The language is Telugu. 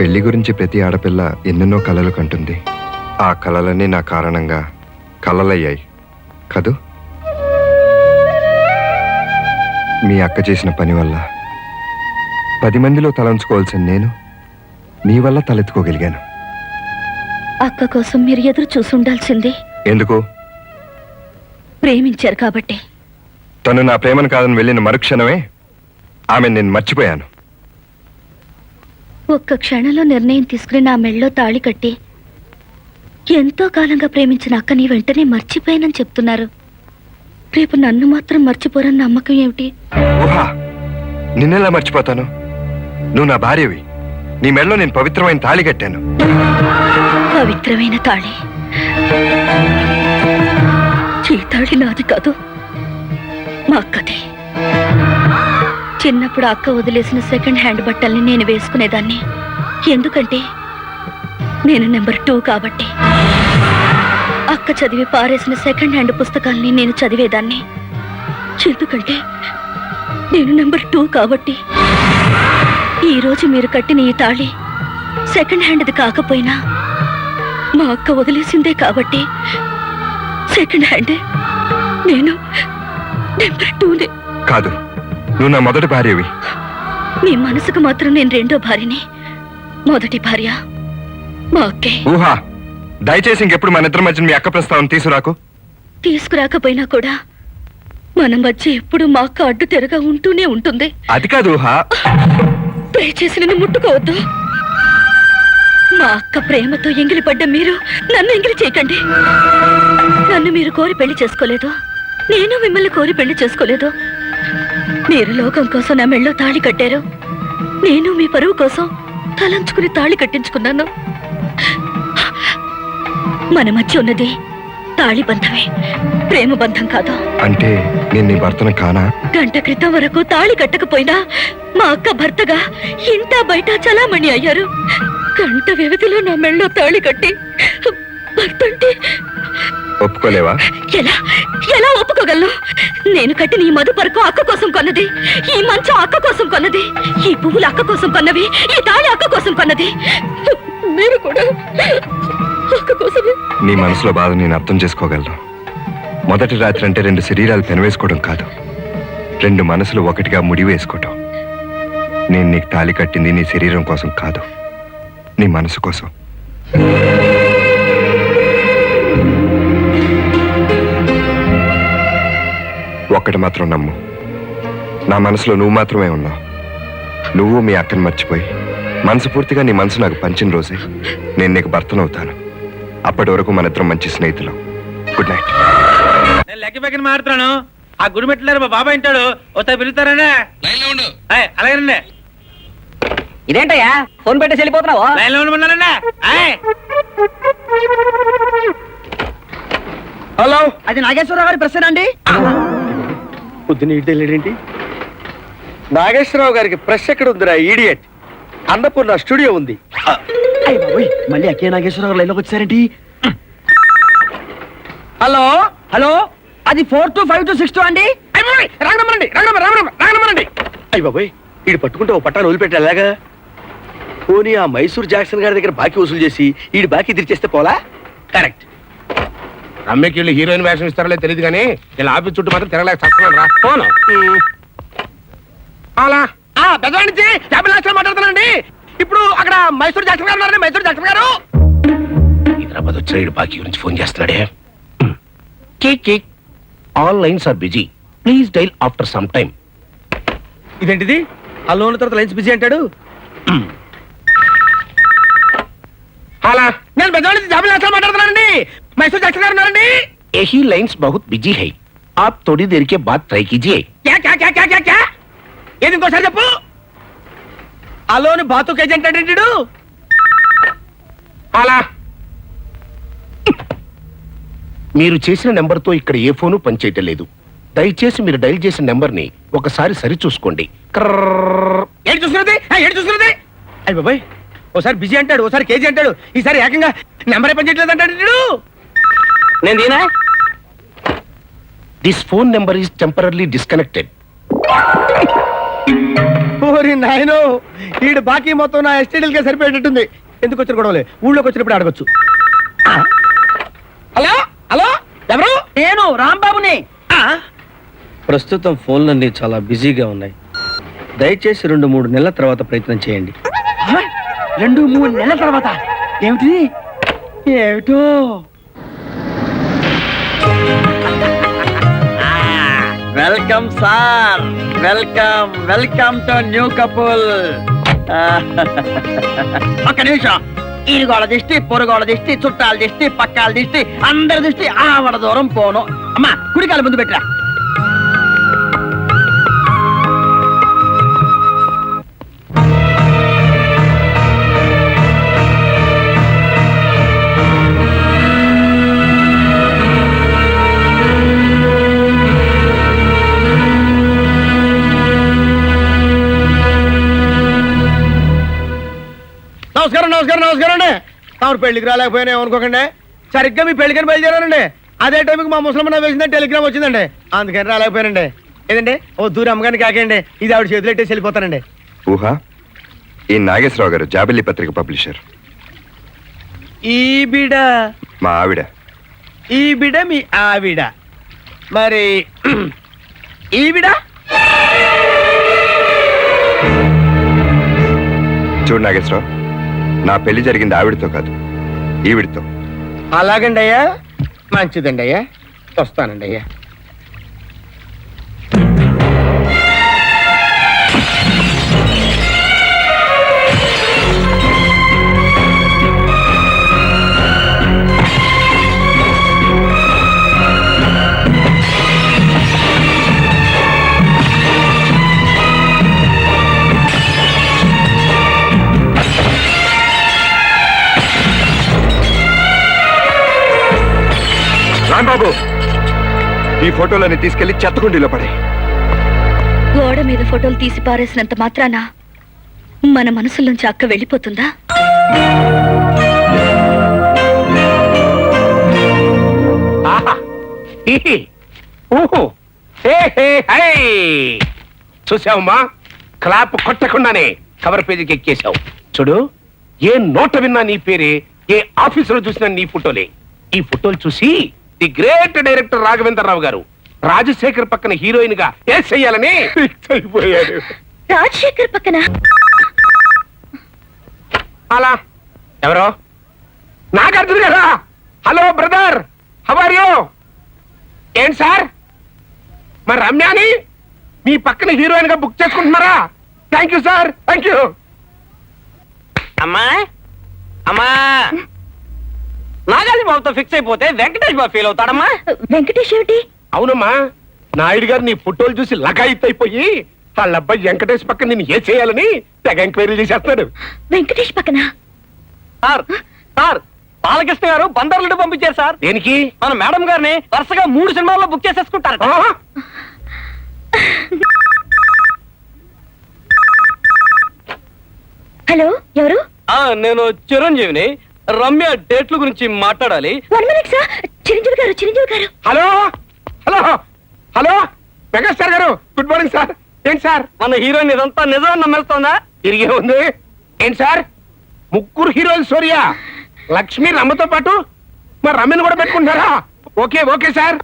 పెళ్ళి గురించి ప్రతి ఆడపిల్ల ఎన్నెన్నో కలలు కంటుంది. ఆ కలలన్నీ నా కారణంగా కలలయ్యాయి. కదూ? మీ అక్క చేసిన పని వల్ల. పది మందిలో తలంచుకోవాల్సిన నేను మీ వల్ల తలెత్తుకోగలిగాను. అక్క కోసం మీరు ఎదురు చూసి ఉండాల్సింది ఎందుకు? ప్రేమించారు కాబట్టి. తను నా ప్రేమను కాదని వెళ్ళిన మరుక్షణమే ఆమె నేను మర్చిపోయాను. ఒక్క క్షణంలో నిర్ణయం తీసుకుని నా మెళ్ళో తాళి కట్టి ఎంతో కాలంగా ప్రేమించిన అక్కని వెంటనే మర్చిపోయానని చెప్తున్నారు. రేపు నన్ను మాత్రం మర్చిపోరని నమ్మకం ఏమిటి? నిన్నెలా మర్చిపోతాను? నువ్వు నా భార్యవి. నీ మెడలో నేను పవిత్రమైన తాళి కట్టాను. పవిత్రమైన తాళి. ఈ తాళి నాది కాదు. మా అక్కది. చిన్నప్పుడు అక్క వదిలేసిన సెకండ్ హ్యాండ్ బట్టల్ని నేను వేసుకునేదాన్ని. ఎందుకంటే నేను నెంబర్ టూ కాబట్టి. అక్క చదివి పారేసిన సెకండ్ హ్యాండ్ పుస్తకాల్ని నేను చదివేదాన్ని. ఎందుకంటే నేను నెంబర్ టూ కాబట్టి. ఈరోజు మీరు కట్టిన ఈ తాళి సెకండ్ హ్యాండ్ది కాకపోయినా మా అక్క వదిలేసిందే కాబట్టి సెకండ్ హ్యాండ్ నేను నెంబర్ టూనే కాదు. నువ్వు నా మొదటి భార్యవి. మీ మనసుకు మాత్రం నేను రెండో భార్యని. మొదటి భార్య మా అక్కే. ఊహా దయచేసి ఇంకెప్పుడు మన ఇద్దరి మధ్య మీ అక్క ప్రస్తావన తీసుకురాకు. తీసుకురాకపోయినా కూడా మన మధ్య ఎప్పుడు మా అక్క అడ్డు తెరగా ఉంటూనే ఉంటుంది. అది కాదు ఊహా. దయచేసి నన్ను ముట్టుకోవద్దు. మా అక్క ప్రేమతో ఎంగిలి పడ్డ మీరు నన్ను ఎంగిలి చేయకండి. నన్ను మీరు కోరి పెళ్ళి చేసుకోలేదు. నేను మిమ్మల్ని కోరి పెళ్ళి చేసుకోలేదు. మీరు లోకం కోసం నా మెళ్ళో తాళి కట్టారు. నేను మీ పరువు కోసం తలంచుకుని తాళి కట్టించుకున్నాను. మన మధ్య ఉన్నది తాళి బంధమే ప్రేమ బంధం కాదు. అంటే నేను నీ భర్తను కానా? గంట క్రితం వరకు తాళి కట్టకపోయినా మా అక్క భర్తగా ఇంట బయట చలామణి అయ్యారు. గంట వ్యవధిలో నా మెళ్ళో తాళి కట్టి భర్త అంటే ఒప్పుకోలేవా? ఎలా? ఎలా ఒప్పుకోగలను? నేను కట్టిన ఈ మధుపరకు అక్క కోసం కొన్నది ఈ మంచం అక్క కోసం కొన్నది ఈ పువ్వులు అక్క కోసం కొన్నవి ఈ తాళి అక్క కోసం కొన్నది. మీరు కూడా అక్క కోసమే. నీ మనసులో బాధ నేను అర్థం చేసుకోగలను. మొదటి రాత్రి అంటే రెండు శరీరాలు పెనవేసుకోవడం కాదు. రెండు మనసులు ఒకటిగా ముడి వేసుకోవటం నేను నీకు తాళి కట్టింది నీ శరీరం కోసం కాదు. నీ మనసు కోసం. ఒక్కటి మాత్రం నమ్ము. నా మనసులో నువ్వు మాత్రమే ఉన్నావు. నువ్వు మీ అక్కని మర్చిపోయి మనసు పూర్తిగా నీ మనసు నాకు పంచిన రోజే నేను నీకు భర్తనవుతాను. అప్పటి వరకు మన ఇద్దరం మంచి స్నేహితులు. గుడ్ నైట్ నేను లెక్క పెక్కన మాడుతున్నాను ఆ గుడి మెట్లేరు మా బాబాయ్ ఇంటాడు లైన్లో ఉండు. ఆయ్, అలాగేనండి. ఇదేంటయ్యా? ఫోన్ పెట్టేసి వెళ్ళిపోతున్నావు? లైన్లో. హలో అది నాగేశ్వరరావు గారి ప్రశ్న అండి? పొద్దున ఇటు వెళ్ళాడేంటి నాగేశ్వరరావు గారికి ప్రెస్ ఎక్కడ ఉందిరా ఈడియట్ అన్నపూర్ణ స్టూడియో ఉంది. మళ్ళీ అక్కే నాగేశ్వరరావు లైన్లోకి వచ్చారేంటి? హలో? హలో? అది four two five two six two అండి? అయ్య బాబోయ్, అయ్య బాబాయ్ ఈడు పట్టుకుంటే ఓ పట్టాను వదిలిపెట్టి ఎలాగా? పోనీ ఆ మైసూర్ జాక్సన్ గారి దగ్గర బాకీ వసూలు చేసి ఈడు బాకీ తీర్చేస్తే పోలా? కరెక్ట్ రమ్యకి వీళ్ళు హీరోయిన్ వేషం ఇస్తారో లేదో తెలియదు కానీ ఇలా ఆఫీస్ చుట్టూ మాత్రం తిరగలేక చస్తున్నాను రా. ఫోను అలా ఆ బెదవాడి నుంచి యాభై లక్షలు ఇప్పుడు అక్కడ మైసూర్ జాక్సన్ గారు ఉన్నారండి మైసూర్ జాక్సన్ గారు. హైదరాబాద్ వచ్చిన బాకీ గురించి phone చేస్తున్నాడే. Cake cake. All lines are busy please dial after some time ఇదేంటిది? ఆ లోన్ తర్వాత లైన్స్ బిజీ అంటాడు? అలా నేను నుంచి యాభై లక్షలు మాట్లాడుతున్నానండి. మైసూర్ జాక్సన్ గారు ఉన్నారండి यही लाइंस बहुत बिजी है आप थोड़ी देर के बाद ट्राई कीजिए క్యా క్యా క్యా క్యా క్యా క్యా ఏది ఇంకోసారి చెప్పు ఆ లోన్ బాతు ఏజెంట్ అంటే వీడు? అలా మీరు చేసిన నెంబర్తో ఇక్కడ ఏ ఫోను పనిచేయటం లేదు దయచేసి మీరు డైల్ చేసిన నెంబర్ని ఒకసారి సరి చూసుకోండి కర్రర్ర్. ఏంటి చూస్తున్నది ఆ, ఏంటి చూస్తున్నది అయ్య బాబాయ్ ఓసారి బిజీ అంటాడు ఓసారి కేజీ అంటాడు ఈసారి ఏకంగా నెంబరే పనిచేయట్లేదు అంటాడు వీడు. నేను దీనా? This phone number is temporary disconnected ఓరి నాయనో ఈడు బాకీ మొత్తం నా ఎస్టీడీలకే సరిపోయేటట్టుంది. ఎందుకు వచ్చిన గొడవలే? ఊళ్ళోకి వచ్చినప్పుడు అడగచ్చు. హలో? హలో? ఎవరు? నేను రాంబాబుని. ప్రస్తుతం ఫోన్లన్నీ చాలా బిజీగా ఉన్నాయి. దయచేసి రెండు మూడు నెలల తర్వాత ప్రయత్నం చేయండి? రెండు మూడు నెలల తర్వాత? ఏమిటి ఏమిటో? Welcome sir. Welcome welcome to new couple. ఒక నిమిషం. ఈరుగోళ దిష్టి పొరుగోళ దిష్టి చుట్టాల దిష్టి పక్కాల దిష్టి అందరి దిష్టి ఆవడ దూరం పోను. అమ్మా కుడికాల ముందు పెట్టరా. నమస్కారం అండి తమరు పెళ్ళికి రాలేకపోయినా అనుకోకండి సరిగ్గా మీ పెళ్ళికని బయలుదేరానండి. అదే టైంకి మా ముసలమ్మ వేసిందని టెలిగ్రామ్ వచ్చిందండి. అందుకని రాలేకపోయానండి. ఏదండి? ఓ దూరం అమ్మగారిని కాకండి ఇది ఆవిడ చేతులు ఎట్టేసి వెళ్ళిపోతానండి. ఊహ? ఈ నాగేశ్వరరావు గారు జాబిల్లి పత్రిక పబ్లిషర్. ఈ బిడ. మా ఆవిడ. ఈ బిడ మీ ఆవిడ. మరి ఈ బిడ? చూడు నాగేశ్వరరావు నా పెళ్ళి జరిగింది ఆవిడతో కాదు ఈవిడితో. అలాగండి అయ్యా మంచిదండి అయ్యా వస్తానండి అయ్యా ఈ ఫోటోలని తీసుకెళ్ళి చెత్తకుండీలో పడే. గోడ మీద ఫోటోలు తీసి పారేసినంత మాత్రాన మన మనసులోంచి అక్క వెళ్ళిపోతుందా? చూసావమ్మా? క్లాప్ కొట్టకుండానే కవర్ పేజీకి ఎక్కేశావు. చూడు ఏ నోట విన్నా నీ పేరే ఏ ఆఫీసులో చూసినా నీ ఫోటోలే. ఈ ఫోటోలు చూసి ది గ్రేట్ డైరెక్టర్ రాఘవేంద్రరావు గారు. రాజశేఖర్ పక్కన హీరోయిన్గా ఏం చెయ్యాలని. ఫిక్స్ అయిపోయాడు రాజశేఖర్ పక్కన? అలా. ఎవరో? నాగార్జున గారా? Hello brother. How are? ఏంటి సార్? మరి రమ్యాని? మీ పక్కన హీరోయిన్గా బుక్ చేసుకుంటున్నారా? Thank you sir. Thank you. అమ్మా. అమ్మా. నాగార్జున బాబుతో ఫిక్స్ అయిపోతే వెంకటేష్ బాబు ఫీల్ అవుతాడమ్మా. వెంకటేష్ ఏమిటి? అవునమ్మా నాయుడు గారు నీ ఫోటోలు చూసి లగాయిత్ అయిపోయి వాళ్ళ అబ్బాయి వెంకటేష్ పక్కన నేను ఏ చేయాలని తెగ ఎంక్వైరీ చేసేస్తాడు వెంకటేష్ పక్కన? సార్ సార్ బాలకృష్ణ గారు బందర్లుడు పంపించారు సార్. దేనికి? మన మేడం గారిని వరుసగా మూడు సినిమాల్లో బుక్ చేసేసుకుంటారు హలో ఎవరు? నేను చిరంజీవిని. రమ్య డేట్ల గురించి మాట్లాడాలి. One minute sir Chiranjeevi garu Chiranjeevi garu. Hello? Hello? Hello? Megastar garu good morning sir ఏంటి సార్? మన హీరోయిన్ ఇదంతా నిజం నమ్మేస్తోందా? తిరిగే ఉంది. ఏంటి సార్? ముగ్గురు హీరోయిన్ సూర్య లక్ష్మి రమ్మతో పాటు. మరి రమ్యను కూడా పెట్టుకుంటారా ఓకే ఓకే సార్.